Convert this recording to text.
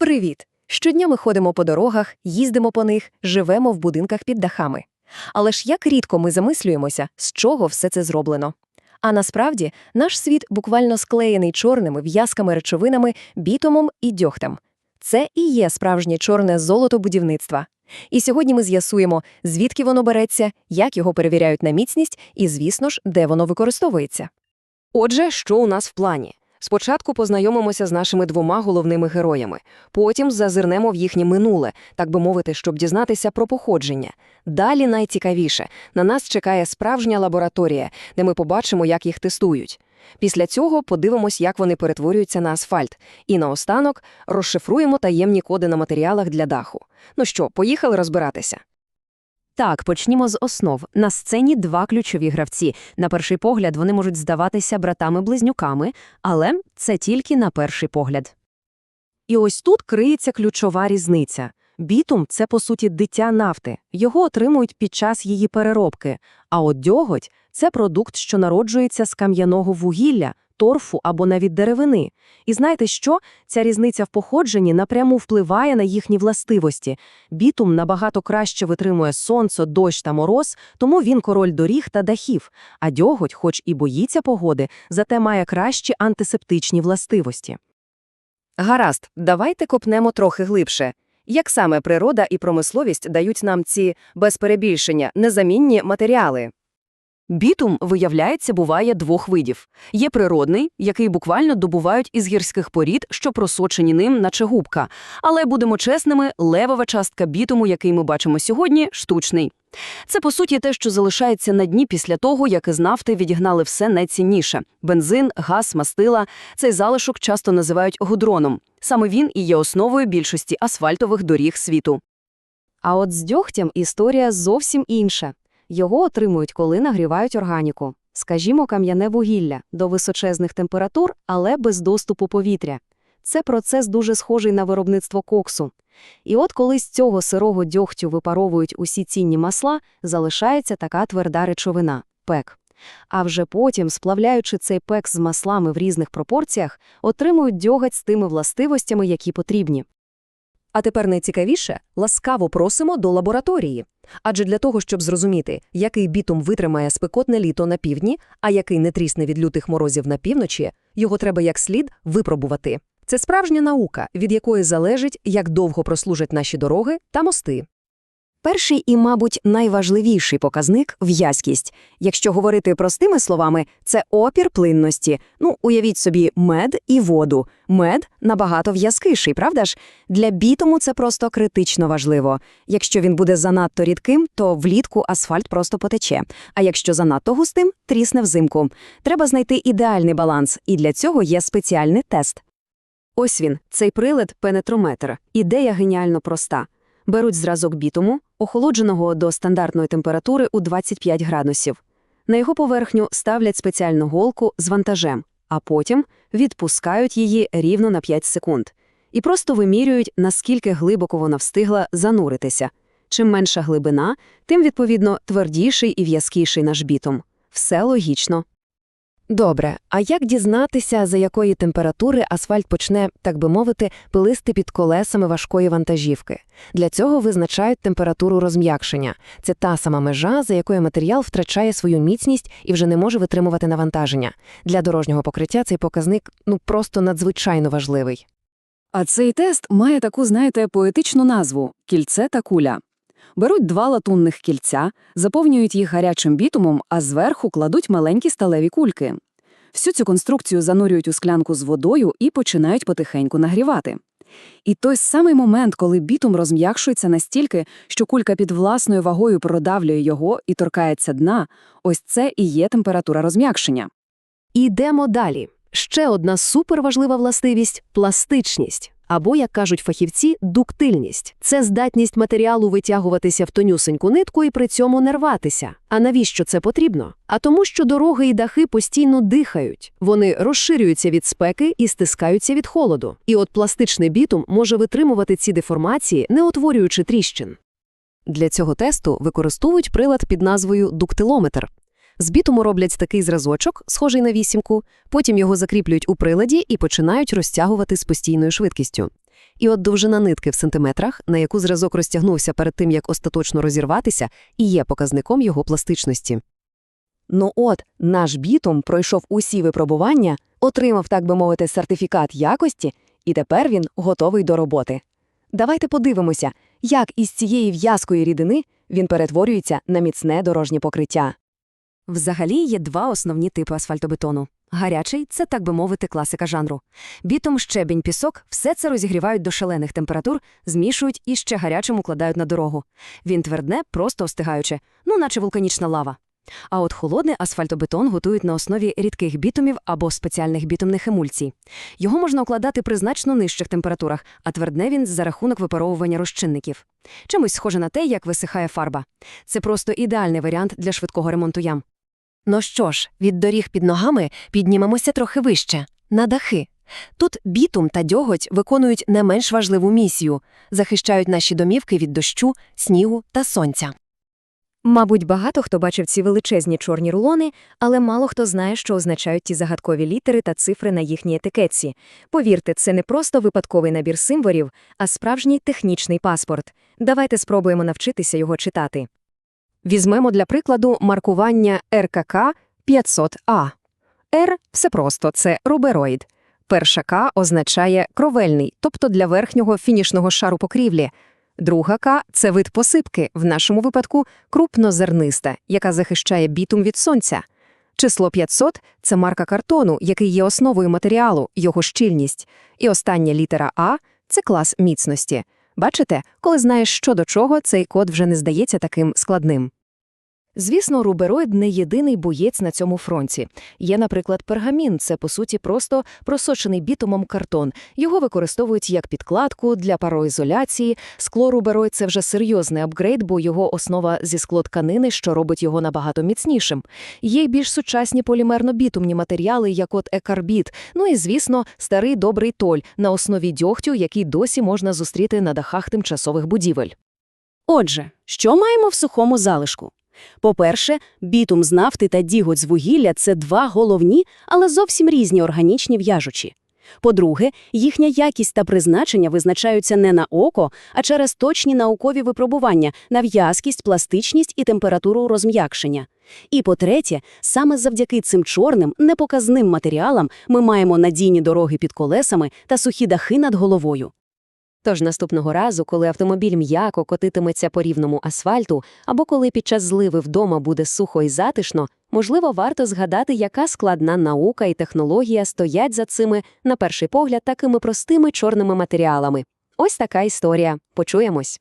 Привіт! Щодня ми ходимо по дорогах, їздимо по них, живемо в будинках під дахами. Але ж як рідко ми замислюємося, з чого все це зроблено. А насправді наш світ буквально склеєний чорними в'язками речовинами, бітумом і дьогтем. Це і є справжнє чорне золото будівництва. І сьогодні ми з'ясуємо, звідки воно береться, як його перевіряють на міцність і, звісно ж, де воно використовується. Отже, що у нас в плані? Спочатку познайомимося з нашими двома головними героями, потім зазирнемо в їхнє минуле, так би мовити, щоб дізнатися про походження. Далі найцікавіше на нас чекає справжня лабораторія, де ми побачимо, як їх тестують. Після цього подивимось, як вони перетворюються на асфальт. І наостанок розшифруємо таємні коди на матеріалах для даху. Ну що, поїхали розбиратися? Так, почнімо з основ. На сцені два ключові гравці. На перший погляд вони можуть здаватися братами-близнюками, але це тільки на перший погляд. І ось тут криється ключова різниця. Бітум – це, по суті, дитя нафти. Його отримують під час її переробки. А от дьоготь – це продукт, що народжується з кам'яного вугілля, торфу або навіть деревини. І знаєте що? Ця різниця в походженні напряму впливає на їхні властивості. Бітум набагато краще витримує сонце, дощ та мороз, тому він король доріг та дахів. А дьоготь, хоч і боїться погоди, зате має кращі антисептичні властивості. Гаразд, давайте копнемо трохи глибше. Як саме природа і промисловість дають нам ці, без перебільшення, незамінні матеріали? Бітум, виявляється, буває двох видів. Є природний, який буквально добувають із гірських порід, що просочені ним, наче губка. Але, будемо чесними, левова частка бітуму, який ми бачимо сьогодні, штучний. Це, по суті, те, що залишається на дні після того, як із нафти відігнали все найцінніше – бензин, газ, мастила. Цей залишок часто називають гудроном. Саме він і є основою більшості асфальтових доріг світу. А от з дьогтям історія зовсім інша. Його отримують, коли нагрівають органіку. Скажімо, кам'яне вугілля до височезних температур, але без доступу повітря. Це процес дуже схожий на виробництво коксу. І от коли з цього сирого дьогтю випаровують усі цінні масла, залишається така тверда речовина – пек. А вже потім, сплавляючи цей пек з маслами в різних пропорціях, отримують дьоготь з тими властивостями, які потрібні. А тепер найцікавіше – ласкаво просимо до лабораторії. Адже для того, щоб зрозуміти, який бітум витримає спекотне літо на півдні, а який не трісне від лютих морозів на півночі, його треба як слід випробувати. Це справжня наука, від якої залежить, як довго прослужать наші дороги та мости. Перший і, мабуть, найважливіший показник – в'язкість. Якщо говорити простими словами, це опір плинності. Ну, уявіть собі мед і воду. Мед набагато в'язкіший, правда ж? Для бітуму це просто критично важливо. Якщо він буде занадто рідким, то влітку асфальт просто потече. А якщо занадто густим, трісне взимку. Треба знайти ідеальний баланс, і для цього є спеціальний тест. Ось він, цей прилад – пенетрометр. Ідея геніально проста. Беруть зразок бітуму, охолодженого до стандартної температури у 25 градусів. На його поверхню ставлять спеціальну голку з вантажем, а потім відпускають її рівно на 5 секунд. І просто вимірюють, наскільки глибоко вона встигла зануритися. Чим менша глибина, тим, відповідно, твердіший і в'язкіший наш бітум. Все логічно. Добре, а як дізнатися, за якої температури асфальт почне, так би мовити, пилисти під колесами важкої вантажівки? Для цього визначають температуру розм'якшення. Це та сама межа, за якою матеріал втрачає свою міцність і вже не може витримувати навантаження. Для дорожнього покриття цей показник ну просто надзвичайно важливий. А цей тест має таку, знаєте, поетичну назву кільце та куля. Беруть два латунних кільця, заповнюють їх гарячим бітумом, а зверху кладуть маленькі сталеві кульки. Всю цю конструкцію занурюють у склянку з водою і починають потихеньку нагрівати. І той самий момент, коли бітум розм'якшується настільки, що кулька під власною вагою продавлює його і торкається дна, ось це і є температура розм'якшення. Ідемо далі. Ще одна суперважлива властивість – пластичність. Або, як кажуть фахівці, дуктильність. Це здатність матеріалу витягуватися в тонюсеньку нитку і при цьому не рватися. А навіщо це потрібно? А тому, що дороги і дахи постійно дихають. Вони розширюються від спеки і стискаються від холоду. І от пластичний бітум може витримувати ці деформації, не утворюючи тріщин. Для цього тесту використовують прилад під назвою дуктилометр. З бітуму роблять такий зразочок, схожий на вісімку, потім його закріплюють у приладі і починають розтягувати з постійною швидкістю. І от довжина нитки в сантиметрах, на яку зразок розтягнувся перед тим, як остаточно розірватися, і є показником його пластичності. Ну от, наш бітум пройшов усі випробування, отримав, так би мовити, сертифікат якості, і тепер він готовий до роботи. Давайте подивимося, як із цієї в'язкої рідини він перетворюється на міцне дорожнє покриття. Взагалі є два основні типи асфальтобетону. Гарячий – це, так би мовити, класика жанру. Бітум, щебінь, пісок – все це розігрівають до шалених температур, змішують і ще гарячим укладають на дорогу. Він твердне, просто остигаюче, ну наче вулканічна лава. А от холодний асфальтобетон готують на основі рідких бітумів або спеціальних бітумних емульсій. Його можна укладати при значно нижчих температурах, а твердне він за рахунок випаровування розчинників. Чимось схоже на те, як висихає фарба. Це просто ідеальний варіант для швидкого ремонту ям. Ну що ж, від доріг під ногами піднімемося трохи вище – на дахи. Тут бітум та дьоготь виконують не менш важливу місію – захищають наші домівки від дощу, снігу та сонця. Мабуть, багато хто бачив ці величезні чорні рулони, але мало хто знає, що означають ті загадкові літери та цифри на їхній етикетці. Повірте, це не просто випадковий набір символів, а справжній технічний паспорт. Давайте спробуємо навчитися його читати. Візьмемо для прикладу маркування РКК 500А. Р – все просто, це рубероїд. Перша К означає кровельний, тобто для верхнього фінішного шару покрівлі. Друга К – це вид посипки, в нашому випадку крупнозерниста, яка захищає бітум від сонця. Число 500 – це марка картону, який є основою матеріалу, його щільність. І остання літера А – це клас міцності. Бачите, коли знаєш, що до чого, цей код вже не здається таким складним. Звісно, рубероїд не єдиний боєць на цьому фронті. Є, наприклад, пергамін. Це, по суті, просто просочений бітумом картон. Його використовують як підкладку для пароізоляції. Скло рубероїд – це вже серйозний апгрейд, бо його основа зі склотканини, що робить його набагато міцнішим. Є й більш сучасні полімерно-бітумні матеріали, як от екарбіт. Ну і, звісно, старий добрий толь на основі дьогтю, який досі можна зустріти на дахах тимчасових будівель. Отже, що маємо в сухому залишку? По-перше, бітум з нафти та діготь з вугілля – це два головні, але зовсім різні органічні в'яжучі. По-друге, їхня якість та призначення визначаються не на око, а через точні наукові випробування на в'язкість, пластичність і температуру розм'якшення. І по-третє, саме завдяки цим чорним, непоказним матеріалам ми маємо надійні дороги під колесами та сухі дахи над головою. Тож наступного разу, коли автомобіль м'яко котитиметься по рівному асфальту, або коли під час зливи вдома буде сухо і затишно, можливо, варто згадати, яка складна наука і технологія стоять за цими, на перший погляд, такими простими чорними матеріалами. Ось така історія. Почуємось.